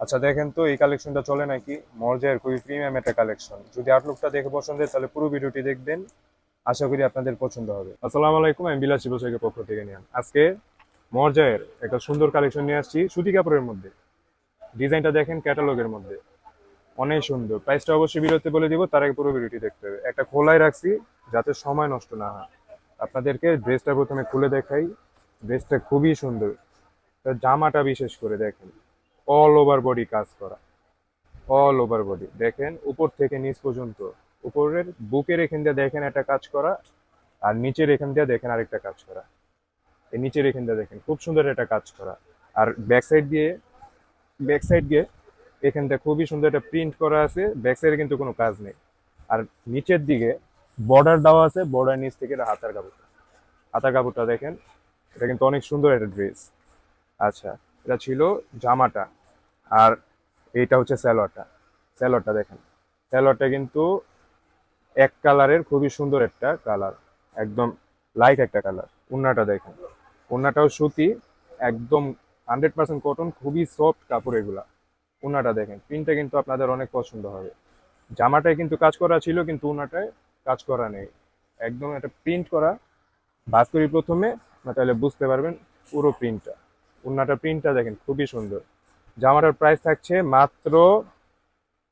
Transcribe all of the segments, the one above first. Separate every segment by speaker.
Speaker 1: আচ্ছা দেখেন তো এই কালেকশনটা চলে নাকি? মর্জার খুবই প্রিমিয়াম একটা কালেকশন যদি আউটলুকটা দেখে পছন্দ হয়, তাহলে পুরো ভিডিওটি দেখবেন। আশা করি আপনাদের পছন্দ হবে। আসসালামু আলাইকুম, আমি বিলাসী বসাকের পক্ষ থেকে নিয়ে আজকে মর্জায়ের একটা সুন্দর কালেকশন নিয়ে আসছি, সুতি কাপড়ের মধ্যে। ডিজাইনটা দেখেন ক্যাটালগের মধ্যে। অনেক সুন্দর। প্রাইসটা অবশ্যই বিরতি বলে দিব, তার আগে পুরো ভিডিওটি দেখতে হবে। একটা খোলায় রাখছি, যাতে সময় নষ্ট না হয়। আপনাদেরকে ড্রেসটা প্রথমে খুলে দেখাই। ড্রেসটা খুবই সুন্দর। জামাটা বিশেষ করে দেখেন। অল ওভার বডি কাজ করা। অল ওভার বডি দেখেন, উপর থেকে নিচ পর্যন্ত। উপরের বুকের এখান দিয়ে দেখেন একটা কাজ করা, আর নিচের এখান দিয়ে দেখেন আরেকটা কাজ করা। এই নিচের এখান দিয়ে দেখেন, খুব সুন্দর একটা কাজ করা। আর ব্যাক সাইড দিয়ে ব্যাক সাইড দিয়ে এখান থেকে খুবই সুন্দর একটা প্রিন্ট করা আছে ব্যাক সাইডে কিন্তু কোনো কাজ নেই। আর নিচের দিকে বর্ডার দেওয়া আছে বর্ডার নিচ থেকে এটা হাতার কাপড় হাতার কাপড়টা দেখেন, এটা কিন্তু অনেক সুন্দর একটা ড্রেস আচ্ছা এটা ছিল জামাটা। আর এইটা হচ্ছে স্যালোয়ারটা। স্যালোয়ারটা দেখেন। স্যালোয়ারটা কিন্তু এক কালারের খুবই সুন্দর একটা কালার। একদম লাইট একটা কালার। উন্নাটা দেখেন। উন্নাটাও সুতি, একদম হান্ড্রেড পার্সেন্ট কটন খুবই সফট কাপড় এগুলা। উন্নাটা দেখেন। প্রিন্টটা কিন্তু আপনাদের অনেক পছন্দ হবে। জামাটায় কিন্তু কাজ করা ছিল, কিন্তু উন্নাটায় কাজ করা নেই। একদম একটা প্রিন্ট করা। বাস করি প্রথমে, না তাহলে বুঝতে পারবেন পুরো প্রিন্টটা উন্নাটা প্রিন্টটা দেখেন, খুবই সুন্দর। জামাটার প্রাইস থাকছে মাত্র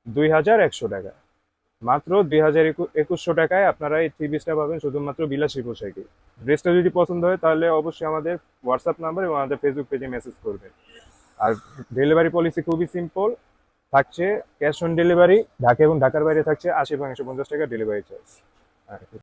Speaker 1: দুই হাজার একশো টাকা। মাত্র দুই হাজার একুশশো টাকায় আপনারা এই থ্রি পিসটা পাবেন শুধুমাত্র বিলাসী পোশাকে। ড্রেসটা যদি পছন্দ হয় তাহলে অবশ্যই আমাদের হোয়াটসঅ্যাপ নাম্বার এবং আমাদের ফেসবুক পেজে মেসেজ করবেন। আর ডেলিভারি পলিসি খুবই সিম্পল থাকছে ক্যাশ অন ডেলিভারি ঢাকা এবং ঢাকার বাইরে থাকছে আশি পঞ্চাশ টাকা ডেলিভারি চার্জ